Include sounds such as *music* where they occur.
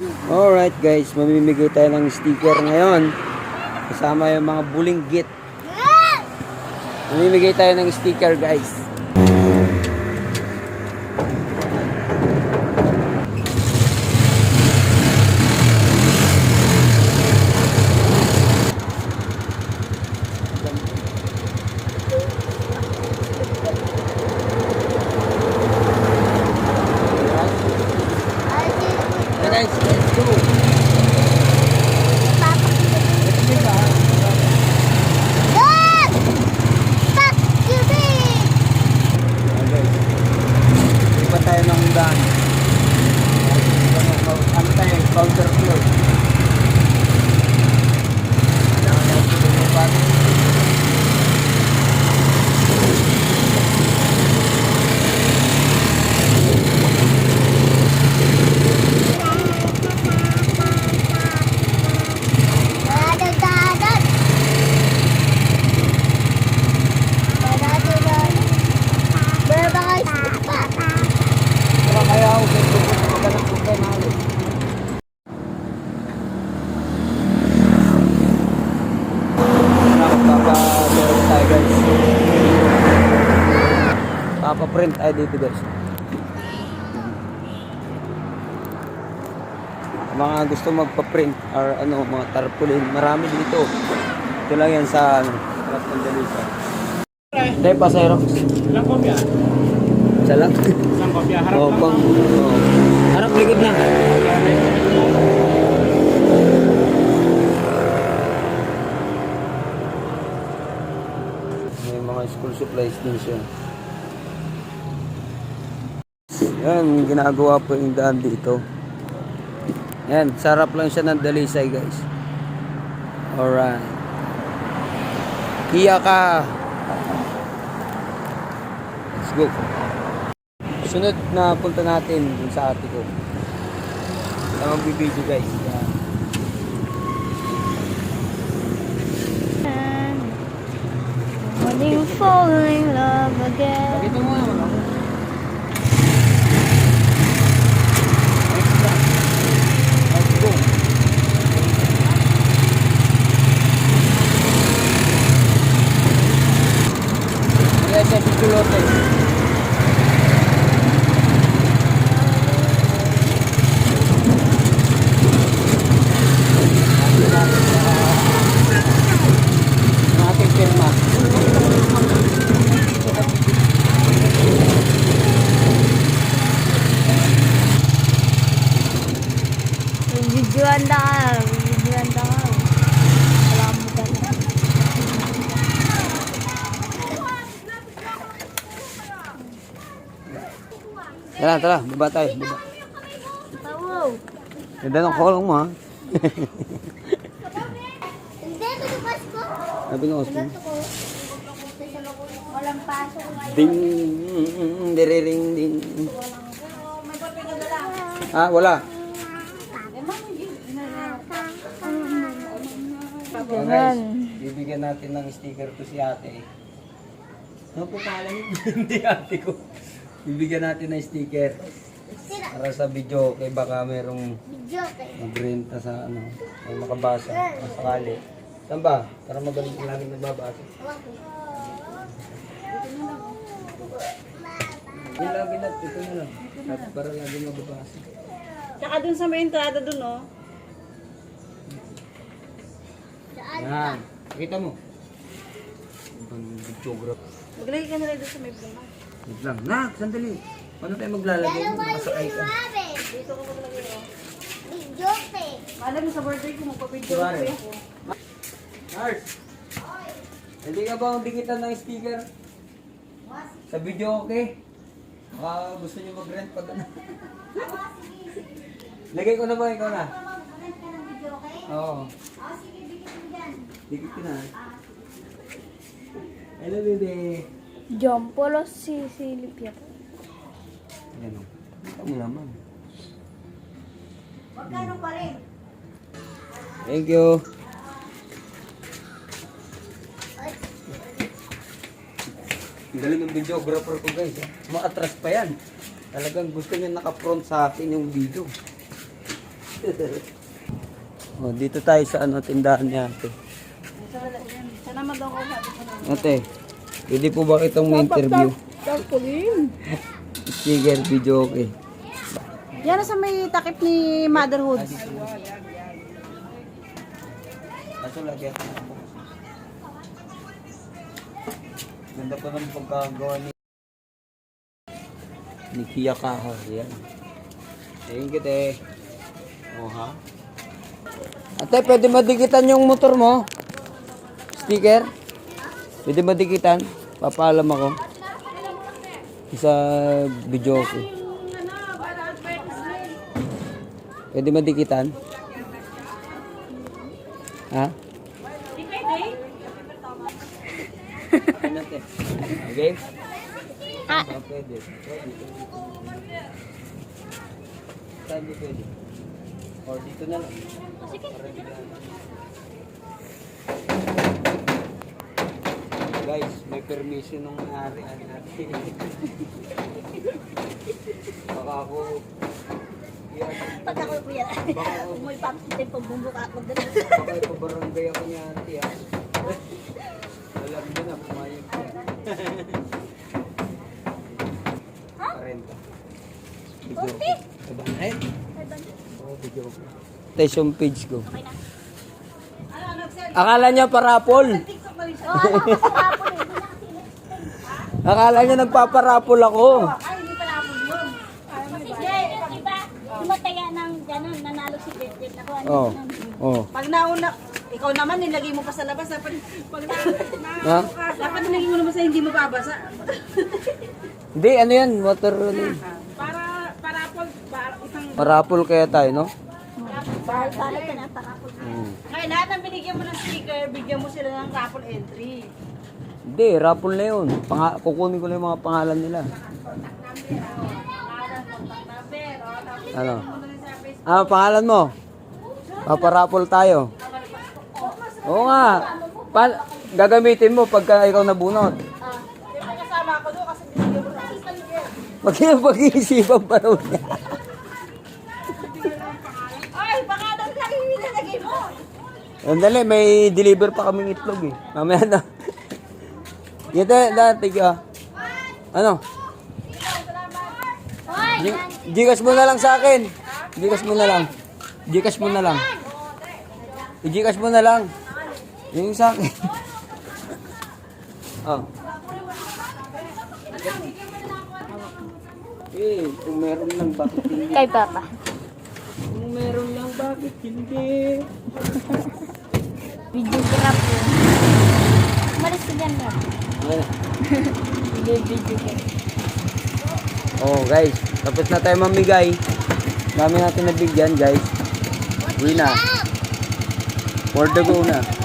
Alright guys, mamimigay tayo ng sticker ngayon. Kasama yung mga bulinggit. Mamimigay tayo ng sticker guys. Guys, let's go. Ayan, guys. Hindi pa tayo ng daan. Ano, ano tayo? Counter floor. Ano, ano, ano, ano, Wala kaya ako kay Tuko sa magalang tukay na ulit. Papa-meron tayo guys. Papa-print tayo dito guys. Mga gusto magpa-print or ano, mga tarpaulin, marami dito. Ito lang yan sa ano, harap ng Dalisa. Tayo pa sa Ilang kopya? Isa lang. Isang kopya. Harap Oh, lang. pang, oh. Harap likod na. May mga school supplies din siya. Yan, ginagawa po yung daan dito. Yan, sarap lang siya ng dalisay guys. Alright. Kiya ka! Let's go. Sunod na punta natin dun sa ate ko. Sa magbibideo guys. Yan. When you fall in love again. Pakita mo naman ako. Let's go. Kaya siya si Kulote. Ang ating firma. Videoan na ka. Videoan na ka. Wala mo ka na. Tara, tara, baba tayo. Baba. Tawo. Ganda ng kolong mo ha. Hindi, tutupas ko. Sabi ng Osmo. Walang pasok. Ding, mm, diriring, ding. Ah, wala. So guys, bibigyan natin ng sticker to si ate. Ano po pangalan niyo? *laughs* Hindi ate ko. Bibigyan natin ng sticker. Para sa video, kay baka merong magrenta sa ano, ay makabasa, masakali. Saan ba? Para magaling kung laging nagbabasa. Yung lagi na, ito na lang. At para lagi mababasa. Tsaka dun sa may entrada dun, oh. Yan. Kita mo. Ibang videographer. Maglagay ka na rin dun sa may bunga. Wait lang. Nak, sandali. Paano tayo maglalagay? Makasakay ka. Dito ko maglagay, oh. Video kayo. Alam mo sa birthday ko, magpa-video ko ako. Nars! Hindi ka bang dikitan ng sticker? Sa video okay? Baka gusto niyo mag-rent pag ano. *laughs* Lagay ko na ba ikaw na? Oo. Dikit ko na. Hello, bebe. John Polo si Silip yan. Ayan o. Mo naman. Magkano pa rin? Thank you. Ang galing ng videographer ko guys. Maatras pa yan. Talagang gusto niya naka-front sa akin yung video. *laughs* oh, dito tayo sa ano, tindahan ni ate. Sana naman daw ko sabi ko na. Ate, pwede po ba itong interview? Tarpaulin. Sticker, video okay. Yan sa may takip ni Motherhood. Kaso lagyan ko na po. Ganda pa ng pagkagawa ni ni Kia Kaha. Yan. Thank you, te. Oh, ha? Ate, pwede madikitan yung motor mo? Sticker? Pwede madikitan? Papaalam ako. Sa video ko. Pwede madikitan? Ha? Okay? Ah. Pwede. Pwede. Saan pwede? Or dito na lang. Para Guys, may permission ng may-ari. Ano natin? Baka ako... Yan. Pag ako kuya, Baka ako... may pampitin pag bumbuka ako doon. Baka ipabarangay ako niya ate ha. Alam mo na, pumayag ka. Parenta. Video ko. Kabanay? Oo, video ko. Page ko. Akala niya parapol. Akala niya nagpaparapol ako. Ay, hindi pala ako yun. Hindi, iba. Tumataya ng gano'n, nanalo si Jetjet. Ako, ano Oh. Oh. Pag nauna, ikaw naman nilagay mo pa sa labas. Dapat, pag na, Ha? dapat nilagay mo naman sa hindi mo babasa. Hindi, ano yan? Water, ano? Para, para po, para, isang, Parapol kaya tayo, no? Bahal-bahal ka na, takapol. Hmm. ngayon lahat ng binigyan mo ng sticker, bigyan mo sila ng raffle entry. Hindi, rapol na yun. Panga- kukunin ko na yung mga pangalan nila. Ano? Ah, pangalan mo? Paparapol tayo. Oo nga. Pa- gagamitin mo pagka ikaw nabunot. Pag pag-iisipan pa raw niya. Ay, baka daw lang yung nilagay mo. Andali, may deliver pa kaming itlog eh. Mamaya na. Dito, dati ka. Ano? Hoy! G- Gcash mo na lang sa akin. Gcash mo na lang. Gcash mo na lang. I-Gcash mo na lang. Yung sa akin. *laughs* oh. Eh, kung meron lang bakit hindi? Kay Papa. Kung meron lang bakit hindi? Videograph yun. *laughs* Oh guys, tapos na tayo mamigay. Dami natin nabigyan guys. Uwi na. For go na.